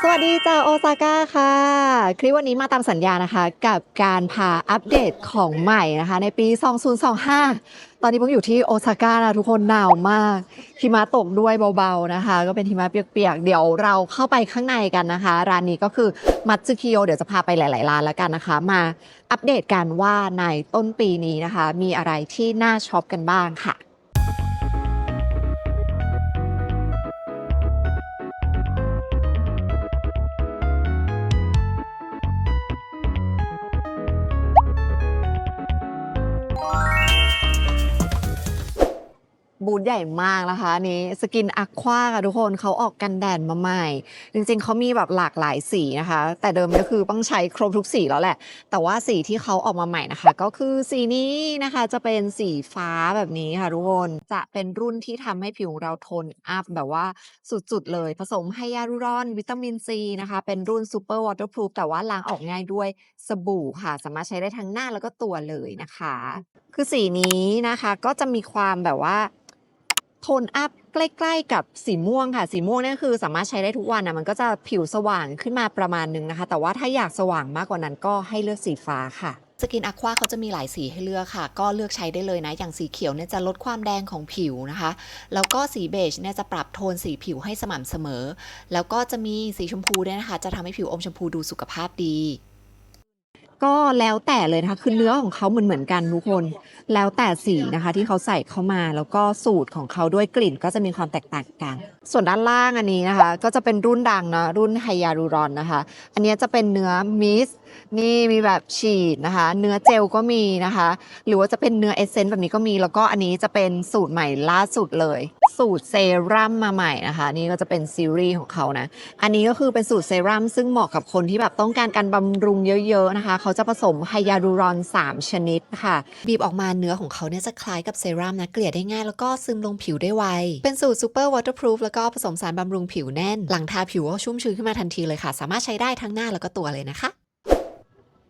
สวัสดีจ้าโอซาก้าค่ะ คลิปวันนี้มาตามสัญญานะคะ กับการพาอัปเดตของใหม่นะคะ ในปี 2025 ตอนนี้ผมอยู่ที่โอซาก้านะทุกคนหนาวมากหิมะตกด้วยเบาๆนะคะ ก็เป็นหิมะเปียกๆ เดี๋ยวเราเข้าไปข้างในกันนะคะ ร้านนี้ก็คือมัตสึคิโอเดี๋ยวจะพาไปหลายๆร้านแล้วกันนะคะ มาอัปเดตกันว่าในต้นปีนี้นะคะ มีอะไรที่น่าช็อปกันบ้างค่ะ บูธใหญ่มากนะคะนี้สกินอะควาค่ะทุกคนเขาออกกันแดดมาใหม่ จริงๆเขามีแบบหลากหลายสีนะคะ แต่เดิมก็คือต้องใช้ครบทุกสีแล้วแหละ แต่ว่าสีที่เขาออกมาใหม่นะคะ ก็คือสีนี้นะคะจะเป็นสีฟ้าแบบนี้ค่ะทุกคนจะเป็นรุ่นที่ทำให้ผิวเราโทนอัพแบบว่าสุดๆเลยผสมไฮยาลูรอนวิตามินซีนะคะ เป็นรุ่นซูเปอร์วอเตอร์พ o ูฟแต่ว่าล้างออกง่ายด้วยสบู่ค่ะ สามารถใช้ได้ทั้งหน้าแล้วก็ตัวเลยนะคะ คือสีนี้นะคะก็จะมีความแบบว่า โทนอัพใกล้ๆกับสีม่วงค่ะ สีม่วงนี่คือสามารถใช้ได้ทุกวันนะมันก็จะผิวสว่างขึ้นมาประมาณนึงนะคะ แต่ว่าถ้าอยากสว่างมากกว่านั้นก็ให้เลือกสีฟ้าค่ะสกินอะควาเขาจะมีหลายสีให้เลือกค่ะ ก็เลือกใช้ได้เลยนะ อย่างสีเขียวเนี่ยจะลดความแดงของผิวนะคะ แล้วก็สีเบจเนี่ยจะปรับโทนสีผิวให้สม่ำเสมอ แล้วก็จะมีสีชมพูด้วยนะคะ จะทำให้ผิวอมชมพูดูสุขภาพดี ก็แล้วแต่เลยนะคะคือเนื้อของเขาเหมือนเหมือนกันทุกคน แล้วแต่สีนะคะที่เขาใส่เข้ามาแล้วก็สูตรของเขาด้วยกลิ่นก็จะมีความแตกต่างกัน ส่วนด้านล่างอันนี้นะคะ ก็จะเป็นรุ่นดังนะรุ่นไฮยาลูรอนนะคะ อันนี้จะเป็นเนื้อมิสนี่มีแบบฉีดนะคะ เนื้อเจลก็มีนะคะ หรือว่าจะเป็นเนื้อเอเซนต์แบบนี้ก็มี แล้วก็อันนี้จะเป็นสูตรใหม่ล่าสุดเลย สูตรเซรั่มมาใหม่นะคะ นี่ก็จะเป็นซีรีส์ของเขานะ อันนี้ก็คือเป็นสูตรเซรั่มซึ่งเหมาะกับคนที่แบบต้องการการบำรุงเยอะๆนะคะ เขาจะผสมไฮยาลูรอน 3 ชนิดค่ะ บีบออกมาเนื้อของเขาเนี่ยจะคล้ายกับเซรั่มนะ เกลี่ยได้ง่ายแล้วก็ซึมลงผิวได้ไว เป็นสูตรซูเปอร์วอเตอร์พ o ูฟแล้วก็ผสมสารบำรุงผิวแน่น หลังทาผิวก็ชุ่มชื้นขึ้นมาทันทีเลยค่ะ สามารถใช้ได้ทั้งหน้าแล้วก็ตัวเลยนะคะ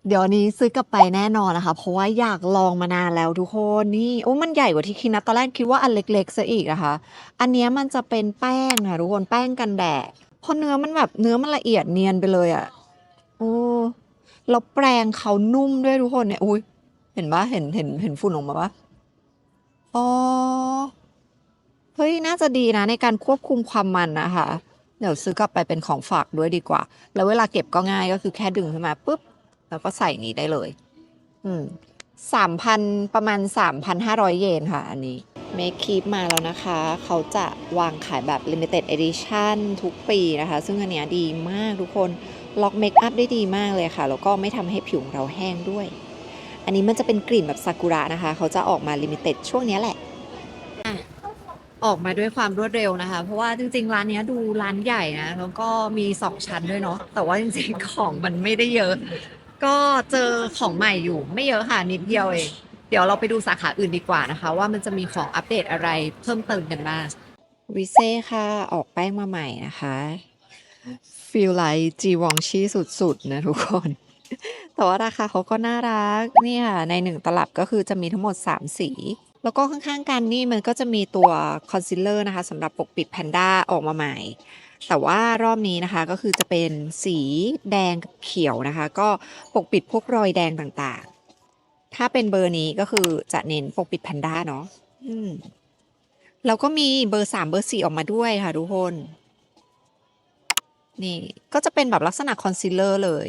เดี๋ยวนี้ซื้อกลับไปแน่นอนนะคะ เพราะว่าอยากลองมานานแล้วทุกคนนี่โอ้มันใหญ่กว่าที่คิดนะตอนแรกคิดว่าอันเล็กๆซะอีกนะคะ อันนี้มันจะเป็นแป้งค่ะทุกคนแป้งกันแดดเพราะเนื้อมันแบบเนื้อมันละเอียดเนียนไปเลยอะ่ะโอ้แล้วแปรงเขานุ่มด้วยทุกคนเนี่ยอุ้ยเห็นปะเห็นเห็นเห็นฝุ่นออกมาปะอ๋อ เฮ้ยน่าจะดีนะในการควบคุมความมันนะคะ เดี๋ยวซื้อกลับไปเป็นของฝากด้วยดีกว่า แล้วเวลาเก็บก็ง่ายก็คือแค่ดึงขึ้นมาปุ๊บ แล้วก็ใส่นี้ได้เลย อืมสามพันประมาณสามพันห้าร้อยเยนค่ะ อันนี้ Make Keep มาแล้วนะคะ เขาจะวางขายแบบ Limited Edition ทุกปีนะคะ ซึ่งอันเนี้ยดีมากทุกคน ล็อกเมคอัพได้ดีมากเลยค่ะ แล้วก็ไม่ทำให้ผิวของเราแห้งด้วย อันนี้มันจะเป็นกลิ่นแบบซากุระนะคะ เขาจะออกมา Limited ช่วงนี้แหละ ออกมาด้วยความรวดเร็วนะคะ เพราะว่าจริง ๆ ร้านนี้ดูร้านใหญ่นะแล้วก็มีสองชั้นด้วยเนาะแต่ว่าจริงๆของมันไม่ได้เยอะ ก็เจอของใหม่อยู่ ไม่เยอะค่ะนิดเดียวเองเดี๋ยวเราไปดูสาขาอื่นดีกว่านะคะ ว่ามันจะมีของอัปเดตอะไรเพิ่มเติมกันบ้างวิเซ่ค่ะออกแป้งมาใหม่นะคะฟีลไลจีวองชีสุดๆนะทุกคน แต่ว่าราคาเขาก็น่ารักเนี่ยในหนึ่งตลับก็คือจะมีทั้งหมด 3 สี แล้วก็ข้างๆกันนี่มันก็จะมีตัวคอนซีลเลอร์นะคะสำหรับปกปิดแพนด้าออกมาใหม่ แต่ว่ารอบนี้นะคะก็คือจะเป็นสีแดงกับเขียวนะคะ ก็ปกปิดพวกรอยแดงต่างๆ ถ้าเป็นเบอร์นี้ก็คือจะเน้นปกปิดแพนด้าเนาะอืมแล้วก็มีเบอร์สามเบอร์สี่ออกมาด้วยค่ะทุกคน นี่ก็จะเป็นแบบลักษณะคอนซีลเลอร์เลย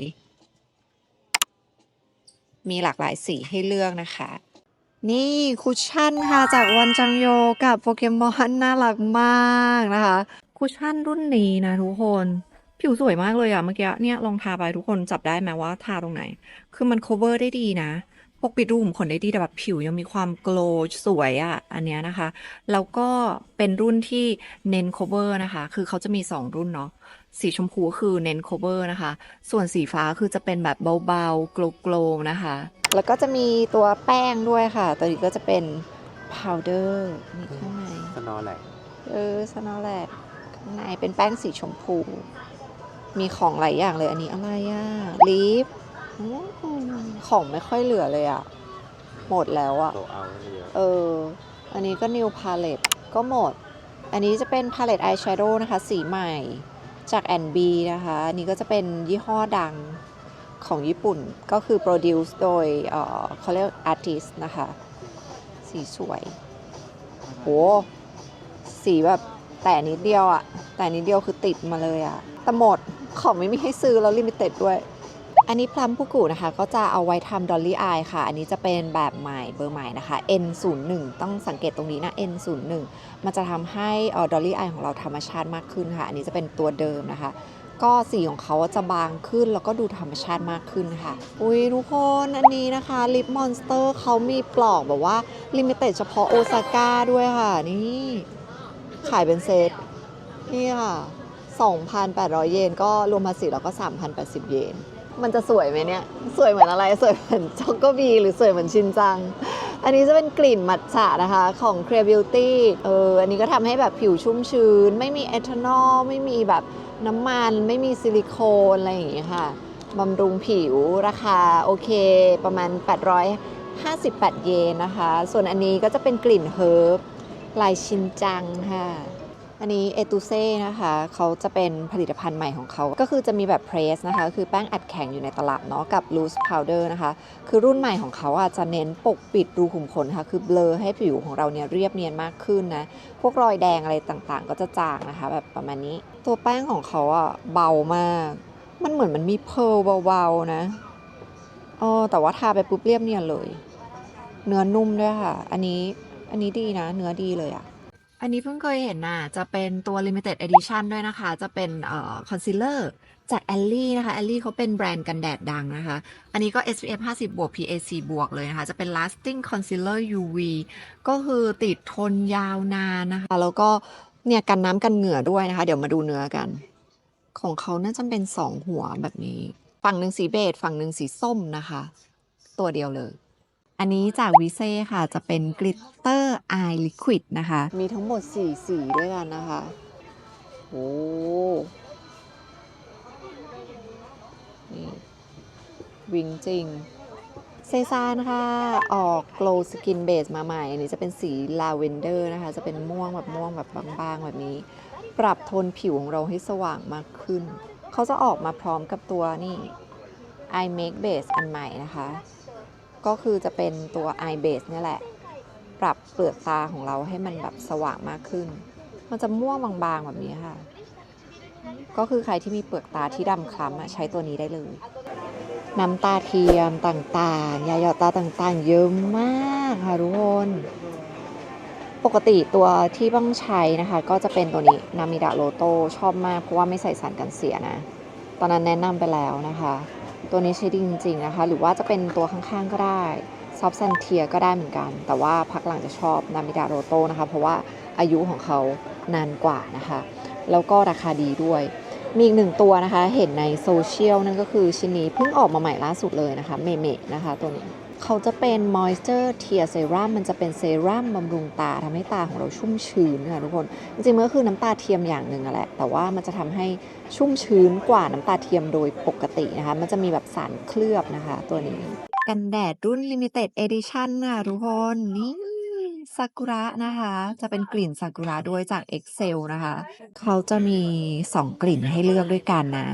มีหลากหลายสีให้เลือกนะคะ นี่คุชชั่นค่ะจากวันจังโยกับโปเกมอนน่ารักมากนะคะ คุชชั่นรุ่นนี้นะทุกคน ผิวสวยมากเลยอะเมื่อกี้เนี่ยลองทาไปทุกคนจับได้ไหมว่าทาตรงไหน คือมัน cover ได้ดีนะปกปิดรูขุมขนได้ดีแต่แบบผิวยังมีความ glow สวยอะอันเนี้ยนะคะ แล้วก็เป็นรุ่นที่เน้น cover นะคะ คือเขาจะมี 2 รุ่นเนาะ สีชมพูคือเน้น cover นะคะ ส่วนสีฟ้าคือจะเป็นแบบเบาๆ glow ๆนะคะ แล้วก็จะมีตัวแป้งด้วยค่ะ ตัวนี้ก็จะเป็น powder นี่ข้างในสนอแหละเออสนอแลกข้างในเป็นแป้งสีชมพู มีของหลายอย่างเลยอันนี้อะไรอะลิปอืมของไม่ค่อยเหลือเลยอะหมดแล้วอะโลเอาเยอะเออ อันนี้ก็ New Palette ก็หมด อันนี้จะเป็น Palette Eyeshadow นะคะ สีใหม่ จากแอนบีนะคะนี่ก็จะเป็นยี่ห้อดังของญี่ปุ่นก็คือ produce โดยเอ่อเขาเรียก artist นะคะ สีสวยโหสีแบบแต่นิดเดียวอะแต่นิดเดียวคือติดมาเลยอะแต่หมดของไม่มีให้ซื้อแล้วลิมิเต็ดด้วย อันนี้พลัมพุกุนะคะ ก็จะเอาไว้ทำดอลลี่อายค่ะ อันนี้จะเป็นแบบใหม่เบอร์ใหม่นะคะ N01 ต้องสังเกตตรงนี้นะ N01 มันจะทำให้ดอลลี่อายของเราธรรมชาติมากขึ้นค่ะ อันนี้จะเป็นตัวเดิมนะคะก็สีของเขาจะบางขึ้นแล้วก็ดูธรรมชาติมากขึ้นค่ะ อุ้ยทุกคนอันนี้นะคะลิปมอนสเตอร์เขามีปลอกแบบว่าลิมิเต็ดเฉพาะโอซาก้าด้วยค่ะ นี่ขายเป็นเซตนี่ค่ะ 2,800 เยนก็รวมภาษีแล้วก็ 3,080 เยน มันจะสวยไหมเนี่ย สวยเหมือนอะไร สวยเหมือนช็อกโกบีหรือสวยเหมือนชินจัง อันนี้จะเป็นกลิ่นมัทฉะนะคะของ Clear Beauty เออ อันนี้ก็ทำให้แบบผิวชุ่มชื้น ไม่มีเอทานอล ไม่มีแบบน้ำมัน ไม่มีซิลิโคนอะไรอย่างงี้ค่ะบำรุงผิวราคาโอเคประมาณ 858 เยนนะคะ ส่วนอันนี้ก็จะเป็นกลิ่นเฮิร์บลายชินจังค่ะ อันนี้เอตูเซ่นะคะเขาจะเป็นผลิตภัณฑ์ใหม่ของเขา ก็คือจะมีแบบเพรสนะคะ คือแป้งอัดแข็งอยู่ในตลับเนาะกับ loose powder นะคะ คือรุ่นใหม่ของเขาอะจะเน้นปกปิดรูขุมขนค่ะ คือเบลอให้ผิวของเราเนี่ยเรียบเนียนมากขึ้นนะ พวกรอยแดงอะไรต่างๆ ก็จะจางนะคะ แบบประมาณนี้ ตัวแป้งของเขาอะเบามาก มันเหมือนมันมีเพลเบาๆนะอ๋อแต่ว่าทาไปปุ๊บเรียบเนียนเลย เนื้อนุ่มด้วยค่ะ อันนี้อันนี้ดีนะ เนื้อดีเลยอะ อันนี้เพิ่งเคยเห็นน่ะ จะเป็นตัว limited edition ด้วยนะคะ จะเป็นเอ่อ concealer จาก a l l e นะคะ a l l e เขาเป็นแบรนด์กันแดดดังนะคะ อันนี้ก็ SPF 50 บวก PAC บวกเลยนะคะ จะเป็น lasting concealer UV ก็คือติดทนยาวนานนะคะ แล้วก็เนี่ยกันน้ำกันเหงื่อด้วยนะคะ เดี๋ยวมาดูเนื้อกัน ของเขาน่าจะเป็นสองหัวแบบนี้ ฝั่งหนึ่งสีเบจฝั่งหนึ่งสีส้มนะคะ ตัวเดียวเลย อันนี้จากวิเซ่ค่ะจะเป็นกลิตเตอร์อายลิควิดนะคะ มีทั้งหมด 4 สีด้วยกันนะคะโอ้นี่วิงจริง เซซานค่ะออก glow skin base มาใหม่ อันนี้จะเป็นสีลาเวนเดอร์นะคะ จะเป็นม่วงแบบม่วงแบบบางๆ แบบนี้ ปรับโทนผิวของเราให้สว่างมากขึ้น เขาจะออกมาพร้อมกับตัวนี่ eye make base อันใหม่นะคะ ก็คือจะเป็นตัว eye base เนี่ยแหละ ปรับเปลือกตาของเราให้มันแบบสว่างมากขึ้น มันจะม่วงบางๆแบบนี้ค่ะ ก็คือใครที่มีเปลือกตาที่ดำคล้ำใช้ตัวนี้ได้เลยน้ำตาเทียมต่างๆ ยาหยอดตาต่างๆ เยอะมากค่ะทุกคน ปกติตัวที่ต้องใช้นะคะ ก็จะเป็นตัวนี้นามิดะโลโตชอบมากเพราะว่าไม่ใส่สารกันเสียนะ ตอนนั้นแนะนำไปแล้วนะคะ ตัวนี้ใช้ดีจริงๆนะคะ หรือว่าจะเป็นตัวข้างๆก็ได้ซับซันเทียก็ได้เหมือนกัน แต่ว่าพักหลังจะชอบนามิดาโรโตนะคะ เพราะว่าอายุของเขานานกว่านะคะ แล้วก็ราคาดีด้วย มีอีกหนึ่งตัวนะคะ เห็นในโซเชียลนั่นก็คือชิ้นนี้เพิ่งออกมาใหม่ล่าสุดเลยนะคะ เมเมนะคะตัวนี้ เขาจะเป็น moisture tear serum มันจะเป็นเซรั่มบำรุงตาทำให้ตาของเราชุ่มชื้นค่ะทุกคน จริงๆมันก็คือน้ำตาเทียมอย่างหนึ่งอะแหละ แต่ว่ามันจะทำให้ชุ่มชื้นกว่าน้ำตาเทียมโดยปกตินะคะ มันจะมีแบบสารเคลือบนะคะตัวนี้ กันแดดรุ่น limited edition น่ะทุกคนนี่ซากุระนะคะ จะเป็นกลิ่นซากุระด้วยจาก Excel นะคะ เขาจะมี 2 กลิ่นให้เลือกด้วยกันนะ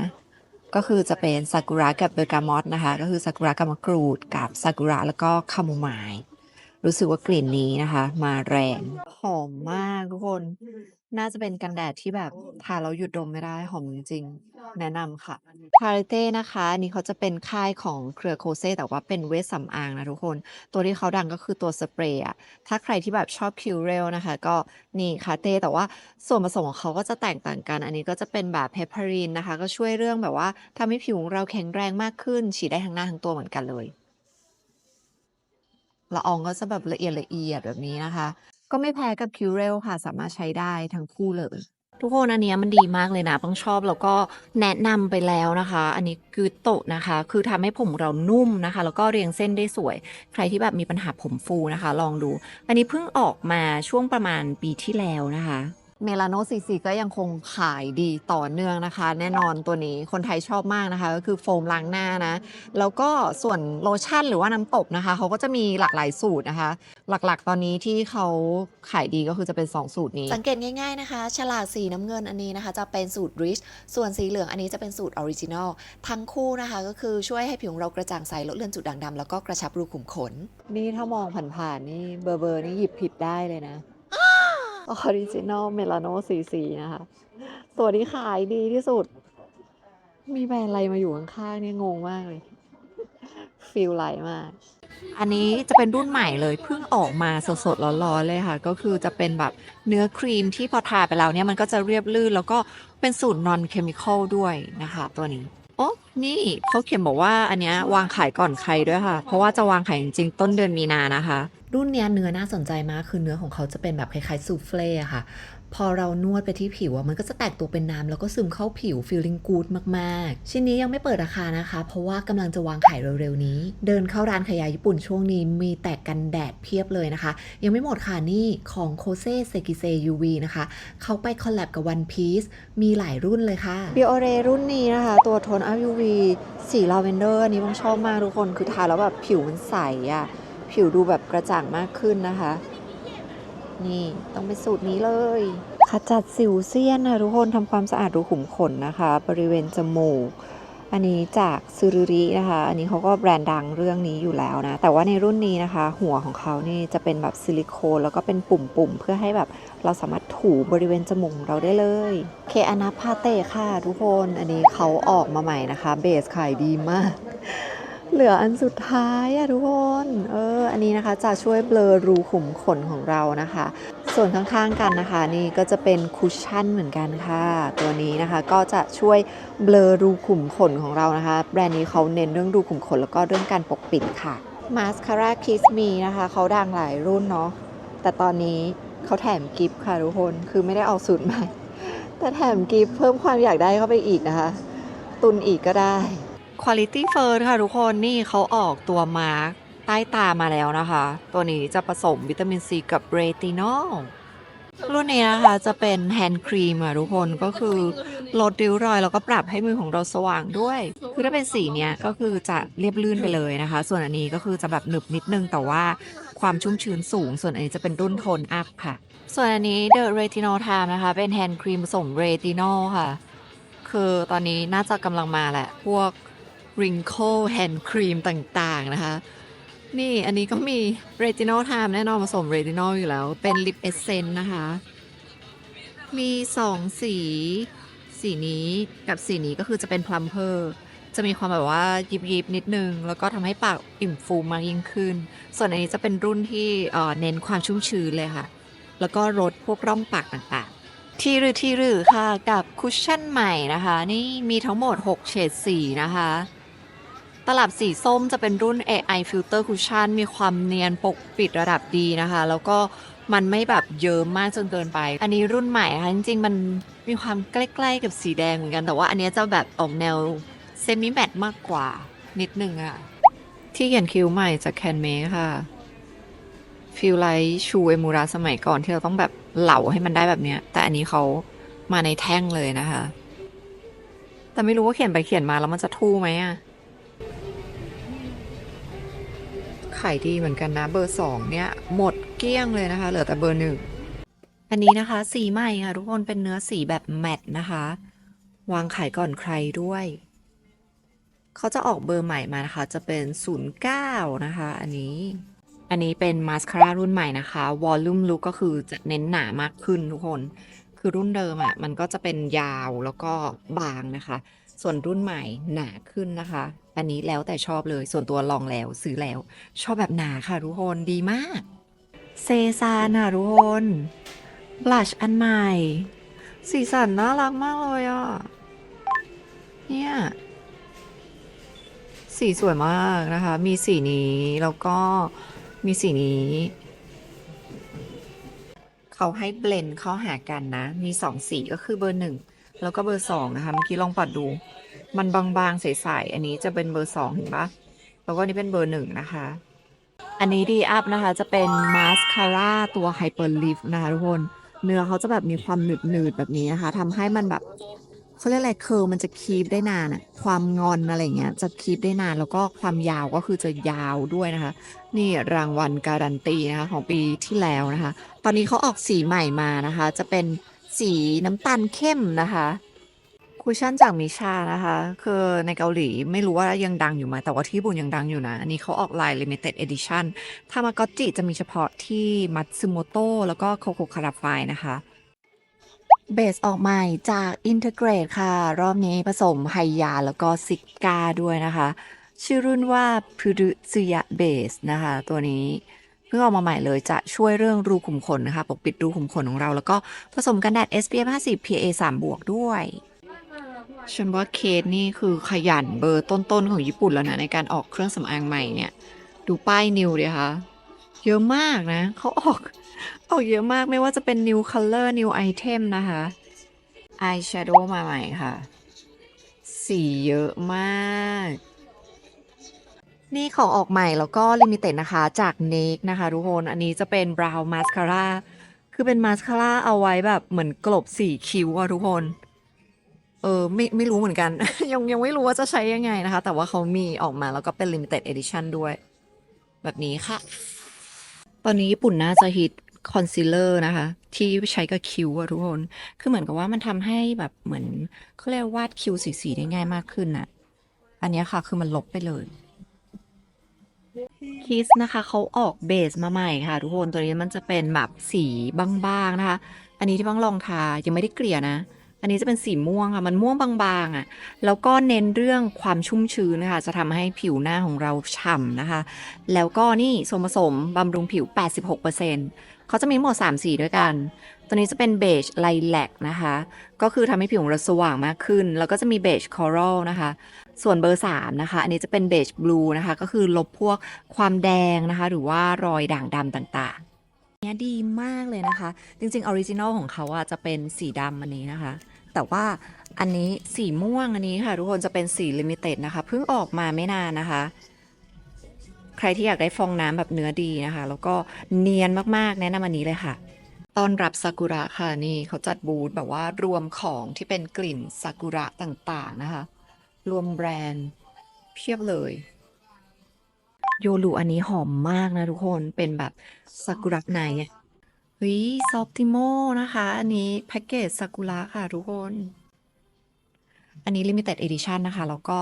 ก็คือจะเป็นซากุระกับเบอร์กามอตนะคะ ก็คือซากุระกับมะกรูดกับซากุระแล้วก็คาโมไมล์ รู้สึกว่ากลิ่นนี้นะคะ มาแรง หอมมากทุกคน น่าจะเป็นกันแดดที่แบบทาแล้วหยุดดมไม่ได้หอมจริงๆ แนะนำค่ะคาริเต้นะคะอันนี้เขาจะเป็นค่ายของเครือโคเซ่แต่ว่าเป็นเวชสำอางนะทุกคน ตัวที่เขาดังก็คือตัวสเปรย์อะถ้าใครที่แบบชอบคิวเรลนะคะ ก็นี่คาเต้แต่ว่าส่วนผสมของเขาก็จะแตกต่างกัน อันนี้ก็จะเป็นแบบเฮปารินนะคะ ก็ช่วยเรื่องแบบว่าทำให้ผิวของเราแข็งแรงมากขึ้นฉีดได้ทั้งหน้าทั้งตัวเหมือนกันเลย ละอองก็จะแบบละเอียดละเอียดแบบนี้นะคะ ก็ไม่แพ้กับคิวเรลค่ะ สามารถใช้ได้ทั้งคู่เลย ทุกคนอันนี้มันดีมากเลยนะปังชอบแล้วก็แนะนำไปแล้วนะคะ อันนี้คือโตะนะคะ คือทำให้ผมเรานุ่มนะคะ แล้วก็เรียงเส้นได้สวย ใครที่แบบมีปัญหาผมฟูนะคะ ลองดู อันนี้เพิ่งออกมาช่วงประมาณปีที่แล้วนะคะ เมลาโนซีซีก็ยังคงขายดีต่อเนื่องนะคะ แน่นอนตัวนี้คนไทยชอบมากนะคะ ก็คือโฟมล้างหน้านะ แล้วก็ส่วนโลชั่นหรือว่าน้ำตบนะคะ เขาก็จะมีหลากหลายสูตรนะคะ หลักๆ ตอนนี้ที่เขาขายดีก็คือจะเป็น 2 สูตรนี้ สังเกตง่ายๆนะคะ ฉลากสีน้ำเงินอันนี้นะคะ จะเป็นสูตร rich ส่วนสีเหลืองอันนี้จะเป็นสูตรออริจินอลทั้งคู่นะคะ ก็คือช่วยให้ผิวของเรากระจ่างใสลดเลือนจุดด่างดำแล้วก็กระชับรูขุมขน นี่ถ้ามองผ่านๆนี่เบอร์เบอร์นี่หยิบผิดได้เลยนะ ออริจินอลเมลาโนซีซีนะคะ ตัวที่ขายดีที่สุด มีแบรนด์อะไรมาอยู่ข้างๆเนี่ยงงมากเลยฟีลไหลมาก อันนี้จะเป็นรุ่นใหม่เลยเพิ่งออกมาสดๆร้อนๆเลยค่ะ ก็คือจะเป็นแบบเนื้อครีมที่พอทาไปแล้วเนี่ยมันก็จะเรียบลื่น แล้วก็เป็นสูตร non chemical ด้วยนะคะ ตัวนี้ อ้นี่เขาเขียนบอกว่าอันเนี้ยวางขายก่อนใครด้วยค่ะ เพราะว่าจะวางขายจริงๆต้นเดือนมีนานะคะ รุ่นเนี้ยเนื้อน่าสนใจมากคือเนื้อของเขาจะเป็นแบบคล้ายๆซูเฟ่อะค่ะ พอเรานวดไปที่ผิวอะมันก็จะแตกตัวเป็นน้ำแล้วก็ซึมเข้าผิว feeling good มากๆ ชิ้นนี้ยังไม่เปิดราคานะคะ เพราะว่ากำลังจะวางขายเร็วๆนี้ เดินเข้าร้านขายยาญี่ปุ่นช่วงนี้มีแตกกันแดดเพียบเลยนะคะ ยังไม่หมดค่ะนี่ของโคเซเซกิเซ UV นะคะเขาไปคอลแลบกับ One Piece มีหลายรุ่นเลยค่ะบิโอเรรุ่นนี้นะคะ ตัวโทนอัพ UV สีลาเวนเดอร์อันนี้ผมชอบมากทุกคนคือทาแล้วแบบผิวมันใสอะผิวดูแบบกระจ่างมากขึ้นนะคะ นี่ต้องเป็นสูตรนี้เลยขจัดสิวเซียนนะทุกคนทำความสะอาดรูขุมขนนะคะ บริเวณจมูก อันนี้จากซูรุรินะคะ อันนี้เขาก็แบรนด์ดังเรื่องนี้อยู่แล้วนะ แต่ว่าในรุ่นนี้นะคะ หัวของเขานี่จะเป็นแบบซิลิโคนแล้วก็เป็นปุ่มๆ เพื่อให้แบบเราสามารถถูบริเวณจมูกของเราได้เลยเคอนาพาเตค่ะทุกคน อันนี้เขาออกมาใหม่นะคะ เบสขายดีมาก เหลืออันสุดท้ายอะทุกคน เออ อันนี้นะคะจะช่วยเบลอรูขุมขนของเรานะคะ ส่วนข้างๆกันนะคะ นี่ก็จะเป็นคุชชั่นเหมือนกันค่ะ ตัวนี้นะคะก็จะช่วยเบลอรูขุมขนของเรานะคะ แบรนด์นี้เขาเน้นเรื่องรูขุมขนแล้วก็เรื่องการปกปิดค่ะ มาสคาร่าคิสมีนะคะเขาดังหลายรุ่นเนาะ แต่ตอนนี้เขาแถมกิฟต์ค่ะทุกคน คือไม่ได้เอาสูตรใหม่ แต่แถมกิฟต์เพิ่มความอยากได้เข้าไปอีกนะคะ ตุนอีกก็ได้ Quality First ค่ะทุกคนนี่เขาออกตัวมาร์กใต้ตามาแล้วนะคะ ตัวนี้จะผสมวิตามินซีกับเรตินอลรุ่นนี้นะคะจะเป็นแฮนด์ครีมอะทุกคนก็คือลดริ้วรอยแล้วก็ปรับให้มือของเราสว่างด้วย คือถ้าเป็นสีเนี้ยก็คือจะเรียบลื่นไปเลยนะคะ ส่วนอันนี้ก็คือจะแบบหนึบนิดนึงแต่ว่าความชุ่มชื้นสูง ส่วนอันนี้จะเป็นรุ่นโทนอัพค่ะ ส่วนอันนี้ The Retinol Time นะคะ เป็นแฮนด์ครีมผสมเรตินอลค่ะ คือตอนนี้น่าจะกำลังมาแหละ พวก wrinkle hand cream ต่างๆ นะคะ นี่อันนี้ก็มี retinol time แน่นอนผสม retinol อยู่แล้ว เป็น lip essence นะคะ มีสองสี สีนี้กับสีนี้ก็คือจะเป็น plumper จะมีความแบบว่ายิบยิบๆนิดนึง แล้วก็ทำให้ปากอิ่มฟูมากยิ่งขึ้น ส่วนอันนี้จะเป็นรุ่นที่เอ่อเน้นความชุ่มชื้นเลยค่ะ แล้วก็ลดพวกร่องปากต่างๆ ทีรือทีรือค่ะกับคุชชั่นใหม่นะคะ นี่มีทั้งหมด 6 เฉดสีนะคะ ตลับสีส้มจะเป็นรุ่น AI Filter Cushion มีความเนียนปกปิดระดับดีนะคะ แล้วก็มันไม่แบบเยิ้มมากจนเกินไป อันนี้รุ่นใหม่ค่ะจริงๆ มันมีความใกล้ๆกับสีแดงเหมือนกัน แต่ว่าอันนี้จะแบบออกแนวเซมิแมตมากกว่านิดนึงอะที่เขียนคิ้วใหม่จากแคนเมค่ะฟิลไลท์ชูเอมูราสมัยก่อนที่เราต้องแบบเหลาให้มันได้แบบเนี้ย แต่อันนี้เขามาในแท่งเลยนะคะ แต่ไม่รู้ว่าเขียนไปเขียนมาแล้วมันจะทู่ไหมอะ ขายดีเหมือนกันนะเบอร์สองเนี่ย หมดเกลี้ยงเลยนะคะ เหลือแต่เบอร์หนึ่งอันนี้นะคะ สีใหม่ค่ะทุกคนเป็นเนื้อสีแบบแมตต์นะคะ วางขายก่อนใครด้วย เขาจะออกเบอร์ใหม่มานะคะ จะเป็น 09 นะคะ อันนี้ อันนี้เป็นมาสคาร่ารุ่นใหม่นะคะวอลลุ่มลุกก็คือจะเน้นหนามากขึ้นทุกคน คือรุ่นเดิมอะ่ะมันก็จะเป็นยาวแล้วก็บางนะคะ ส่วนรุ่นใหม่หนาขึ้นนะคะ อันนี้แล้วแต่ชอบเลยส่วนตัวลองแล้วซื้อแล้ว ชอบแบบหนาค่ะทุกคนดีมาก เซซานะทุกคนบลัชอันใหม่ สีสันน่ารักมากเลยอะ เนี่ย สีสวยมากนะคะ มีสีนี้ แล้วก็มีสีนี้เขาให้เบลนด์เข้าหากันนะ มีสองสีก็คือเบอร์หนึ่ง แล้วก็เบอร์สองนะคะ เมื่อกี้ลองปัดดู มันบางๆใสๆอันนี้จะเป็นเบอร์สองเห็นปะแล้วก็นนี้เป็นเบอร์หนึ่งนะคะ อันนี้ดีอัพนะคะ จะเป็นมาสคาร่าตัวไฮเปอร์ลิฟนะคะทุกคนเนื้อเขาจะแบบมีความหนืดหนืดๆแบบนี้นะคะทำให้มันแบบเขาเรียกอะไรเคิร์มันจะคีปได้นานอะความงอนอะไรเงี้ยจะคีปได้นานแล้วก็ความยาวก็คือจะยาวด้วยนะคะ นี่รางวัลการันตีนะคะของปีที่แล้วนะคะ ตอนนี้เขาออกสีใหม่มานะคะ จะเป็น สีน้ำตาลเข้มนะคะคุชชั่นจากมิชานะคะ คือในเกาหลีไม่รู้ว่ายังดังอยู่ไหมแต่ว่าที่ญี่ปุ่นยังดังอยู่นะ อันนี้เขาออกลาย limited edition ทามากอจิจะมีเฉพาะที่มัตสึโมโตะแล้วก็โคโคคาราไฟนะคะเบสออกใหม่จาก Integrate ค่ะ รอบนี้ผสมไฮยาแล้วก็ซิกาด้วยนะคะ ชื่อรุ่นว่าพุรุซึยะเบสนะคะ ตัวนี้เพิ่งออกมาใหม่เลยจะช่วยเรื่องรูขุมขนนะคะ ปกปิดรูขุมขนของเรา แล้วก็ผสมกันแดด SPF 50 PA 3บวกด้วยฉันว่าเคสนี่คือขยันเบอร์ต้นๆ ของญี่ปุ่นแล้วนะ ในการออกเครื่องสำอางใหม่เนี่ย ดูป้ายนิวดิคะเยอะมากนะ เขาออก ออกเยอะมากไม่ว่าจะเป็น new color new item นะคะ eyeshadow มาใหม่ค่ะ สีเยอะมาก นี่ของออกใหม่แล้วก็ลิมิเต็ดนะคะจาก n น k นะคะทุกคนอันนี้จะเป็น brow mascara คือเป็นมาสคาร่าเอาไว้แบบเหมือนกลบสีคิ้วอะทุกคน เออไม่ไม่รู้เหมือนกัน ยังยังไม่รู้ว่าจะใช้ยังไงนะคะ แต่ว่าเขามีออกมาแล้วก็เป็น limited edition ด้วย แบบนี้ค่ะ ตอนนี้ญี่ปุ่นน่าจะฮิตคอนซีลเลอร์นะคะ ที่ใช้กับคิ้วอะทุกคน คือเหมือนกับว่ามันทำให้แบบเหมือนเขาเรียกวาดคิ้วสีๆได้ง่ายมากขึ้นน่ะอันนี้ค่ะคือมันลบไปเลย คิสนะคะเขาออกเบสมาใหม่ค่ะ ทุกคนตัวนี้มันจะเป็นแบบสีบางๆนะคะ อันนี้ที่บ้างลองทายังไม่ได้เกลี่ยนะ อันนี้จะเป็นสีม่วงค่ะ มันม่วงบางๆอะแล้วก็เน้นเรื่องความชุ่มชื้นนะคะ จะทำให้ผิวหน้าของเราฉ่ำนะคะ แล้วก็นี่ส่วนผสมบำรุงผิว 86%เขาจะมีหมด 3 สีด้วยกัน ตัวนี้จะเป็นเบจไลแลกนะคะ ก็คือทำให้ผิวของเราสว่างมากขึ้น แล้วก็จะมีเบจคอรัลนะคะ ส่วนเบอร์ 3 นะคะ อันนี้จะเป็นเบจบลูนะคะ ก็คือลบพวกความแดงนะคะ หรือว่ารอยด่างดำต่างๆเนี้ยดีมากเลยนะคะ จริงๆออริจินอลของเขาอะจะเป็นสีดำอันนี้นะคะ แต่ว่าอันนี้สีม่วงอันนี้ค่ะ ทุกคนจะเป็นสีลิมิเต็ดนะคะเพิ่งออกมาไม่นานนะคะ ใครที่อยากได้ฟองน้ำแบบเนื้อดีนะคะ แล้วก็เนียนมากๆแนะนำอันนี้เลยค่ะ ต้อนรับซากุระค่ะนี่เขาจัดบูธแบบว่ารวมของที่เป็นกลิ่นซากุระต่างๆนะคะ รวมแบรนด์เพียบเลย โยรุอันนี้หอมมากนะทุกคนเป็นแบบซากุระไนอะเฮ้ยซอฟติโมนะคะ อันนี้แพ็กเกจซากุระค่ะทุกคน อันนี้ limited edition นะคะ แล้วก็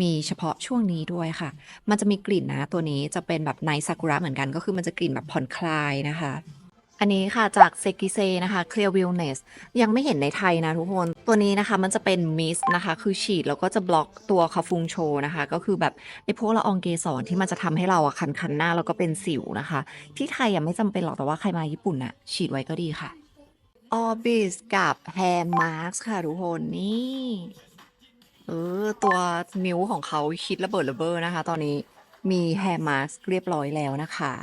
มีเฉพาะช่วงนี้ด้วยค่ะ มันจะมีกลิ่นนะ ตัวนี้จะเป็นแบบไนซากุระเหมือนกันก็คือมันจะกลิ่นแบบผ่อนคลายนะคะ อันนี้ค่ะจากเซกิเซนะคะ Clear Wellness ยังไม่เห็นในไทยนะทุกคน ตัวนี้นะคะมันจะเป็นมิสนะคะ คือฉีดแล้วก็จะบล็อกตัวคาฟุงโชนะคะ ก็คือแบบไอพวกละอองเกสรที่มันจะทำให้เราอะคันคันหน้าแล้วก็เป็นสิวนะคะ ที่ไทยยังไม่จำเป็นหรอกแต่ว่าใครมาญี่ปุ่นอะฉีดไว้ก็ดีค่ะ Orbis กับ Hair Mask ค่ะทุกคนนี่เออตัวนิ้วของเขาคิดระเบิดระเบ้อนะคะ ตอนนี้มี Hair Mask เรียบร้อยแล้วนะคะ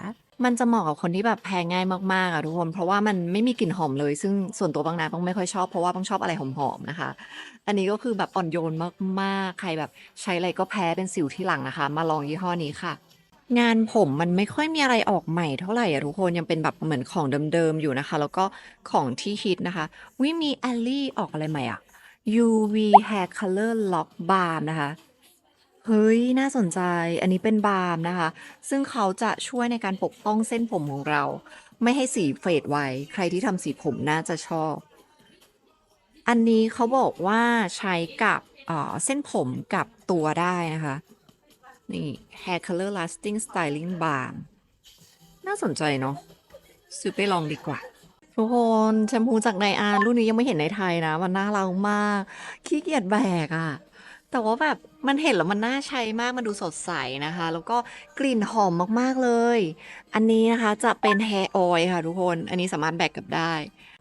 มันจะเหมาะกับคนที่แบบแพ้ง่ายมากๆอะทุกคน เพราะว่ามันไม่มีกลิ่นหอมเลย ซึ่งส่วนตัวบางนาต้องไม่ค่อยชอบ เพราะว่าต้องชอบอะไรหอมๆนะคะ อันนี้ก็คือแบบอ่อนโยนมากๆ ใครแบบใช้อะไรก็แพ้เป็นสิวที่หลังนะคะ มาลองยี่ห้อนี้ค่ะ งานผมมันไม่ค่อยมีอะไรออกใหม่เท่าไหร่อะทุกคนยังเป็นแบบเหมือนของเดิมๆอยู่นะคะ แล้วก็ของที่ฮิตนะคะวิมีแอลลี่ออกอะไรใหม่อะ UV Hair Color Lock Balm นะคะ เฮ้ย น่าสนใจ อันนี้เป็นบาล์มนะคะ ซึ่งเขาจะช่วยในการปกป้องเส้นผมของเรา ไม่ให้สีเฟดไว ใครที่ทำสีผมน่าจะชอบ อันนี้เขาบอกว่าใช้กับเเส้นผมกับตัวได้นะคะ นี่ Hair Color Lasting Styling Balm น่าสนใจเนาะซื้อไปลองดีกว่า ทุกคนแชมพูจากไดอาร์รุ่นนี้ยังไม่เห็นในไทยนะ มันน่ารักมาก ขี้เกียจแบกอะแต่ว่าแบบ มันเห็นแล้วมันน่าใช้มาก มันดูสดใสนะคะ แล้วก็กลิ่นหอมมากๆเลย อันนี้นะคะจะเป็นแฮร์ออยค่ะทุกคน อันนี้สามารถแบกกลับได้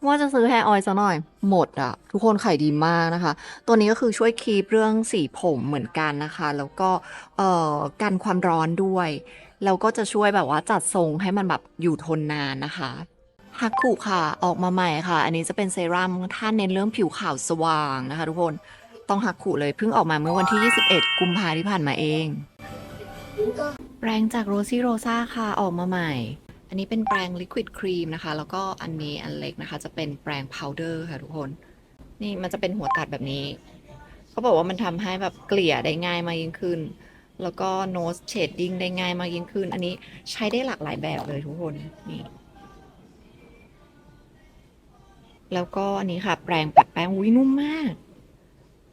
ว่าจะซื้อแฮร์ออยซะหน่อย หมดอะทุกคนขายดีมากนะคะ ตัวนี้ก็คือช่วยคีปเรื่องสีผมเหมือนกันนะคะ แล้วก็เอ่อกันความร้อนด้วยแล้วก็จะช่วยแบบว่าจัดทรงให้มันแบบอยู่ทนนานนะคะฮักคุค่ะ ออกมาใหม่ค่ะ อันนี้จะเป็นเซรั่มท่านเน้นเรื่องผิวขาวสว่างนะคะทุกคน ต้องฮักคุเลยเพิ่งออกมาเมื่อวันที่ 21 กุมภาที่ผ่านมาเอง แปรงจากโรซี่โรซ่าค่ะออกมาใหม่ อันนี้เป็นแปรงลิควิดครีมนะคะ แล้วก็อันนี้อันเล็กนะคะ จะเป็นแปรงพาวเดอร์ค่ะทุกคน นี่มันจะเป็นหัวตัดแบบนี้ เขาบอกว่ามันทำให้แบบเกลี่ยได้ง่ายมากยิ่งขึ้น แล้วก็โนสเชดดิ้งได้ง่ายมากยิ่งขึ้น อันนี้ใช้ได้หลากหลายแบบเลยทุกคนนี่แล้วก็อันนี้ค่ะ แปรงปัดแป้งอุ้ยนุ่มมาก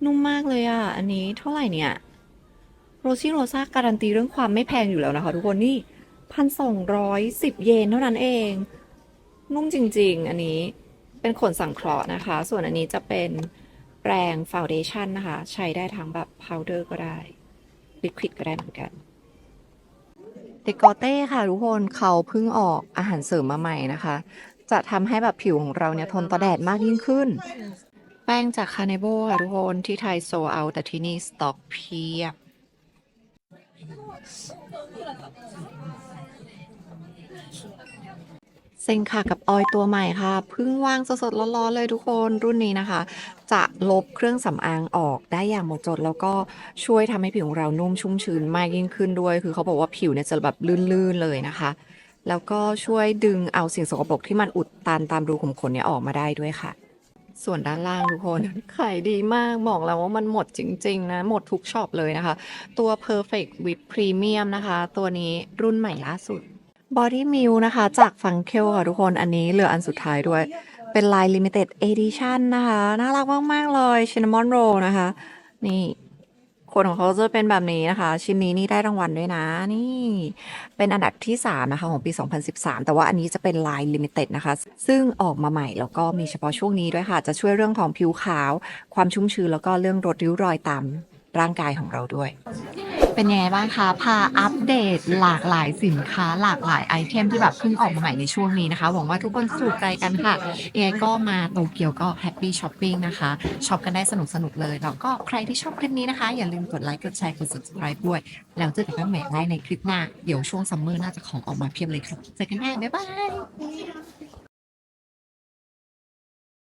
นุ่มมากเลยอะ อันนี้เท่าไหร่เนี่ย โรซี่โรซ่าการันตีเรื่องความไม่แพงอยู่แล้วนะคะ ทุกคนนี่พันสองร้อยสิบเยนเท่านั้นเอง นุ่มจริง ๆ อันนี้เป็นขนสังเคราะห์นะคะ ส่วนอันนี้จะเป็นแปรงฟาวเดชั่นนะคะ ใช้ได้ทั้งแบบพาวเดอร์ก็ได้ลิควิดก็ได้เหมือนกันเดกอเต้ค่ะทุกคนเขาเพิ่งออกอาหารเสริมมาใหม่นะคะ จะทำให้แบบผิวของเราเนี่ยทนต่อแดดมากยิ่งขึ้น ป้งจากคาเนโบค่ะทุกคนที่ไทยโซเอาแต่ที่นี่สต็อกเพียบ เซ็งค่ะกับออยตัวใหม่ค่ะเพิ่งวางสดๆร้อนๆเลยทุกคนรุ่นนี้นะคะ จะลบเครื่องสำอางออกได้อย่างหมดจด แล้วก็ช่วยทำให้ผิวของเรานุ่มชุ่มชื้นมากยิ่งขึ้นด้วย คือเขาบอกว่าผิวเนี่ยจะแบบลื่นๆเลยนะคะ แล้วก็ช่วยดึงเอาสิ่งสกปรกที่มันอุดตันตามรูขุมขนเนี่ยออกมาได้ด้วยค่ะ ส่วนด้านล่างทุกคน ขายดีมาก บอกแล้วว่ามันหมดจริง ๆ นะ หมดทุกช็อปเลยนะคะ ตัว Perfect with Premium นะคะ ตัวนี้รุ่นใหม่ล่าสุด Body m i l นะคะ จากฟังเคลค่ะทุกคน อันนี้เหลืออันสุดท้ายด้วย เป็นลาย Limited Edition นะคะ น่ารักมาก ๆ เลย Cinnamon Roll นะคะ นี่ ขนของเขาจะเป็นแบบนี้นะคะ ชิ้นนี้นี่ได้รางวัลด้วยนะ นี่ เป็นอันดับที่ 3 นะคะ ของปี 2013 แต่ว่าอันนี้จะเป็นลายลิมิเต็ดนะคะ ซึ่งออกมาใหม่แล้วก็มีเฉพาะช่วงนี้ด้วยค่ะ จะช่วยเรื่องของผิวขาว ความชุ่มชื้นแล้วก็เรื่องลดริ้วรอยตาม ร่างกายของเราด้วย เป็นยังไงบ้างคะ พาอัปเดตหลากหลายสินค้า หลากหลายไอเทมที่แบบเพิ่งออกมาใหม่ในช่วงนี้นะคะ หวังว่าทุกคนสนุกใจกันค่ะยังไงก็มาโตเกียวก็แฮปปี้ช้อปปิ้งนะคะช็อปกันได้สนุกสนุกเลย แล้วก็ใครที่ชอบคลิปนี้นะคะ อย่าลืมกดไลค์กดแชร์กด subscribe ด้วย แล้วเจอกันใหม่ได้ในคลิปหน้า เดี๋ยวช่วงซัมเมอร์น่าจะของออกมาเพียบเลยครับเจอกันแน่บ๊ายบาย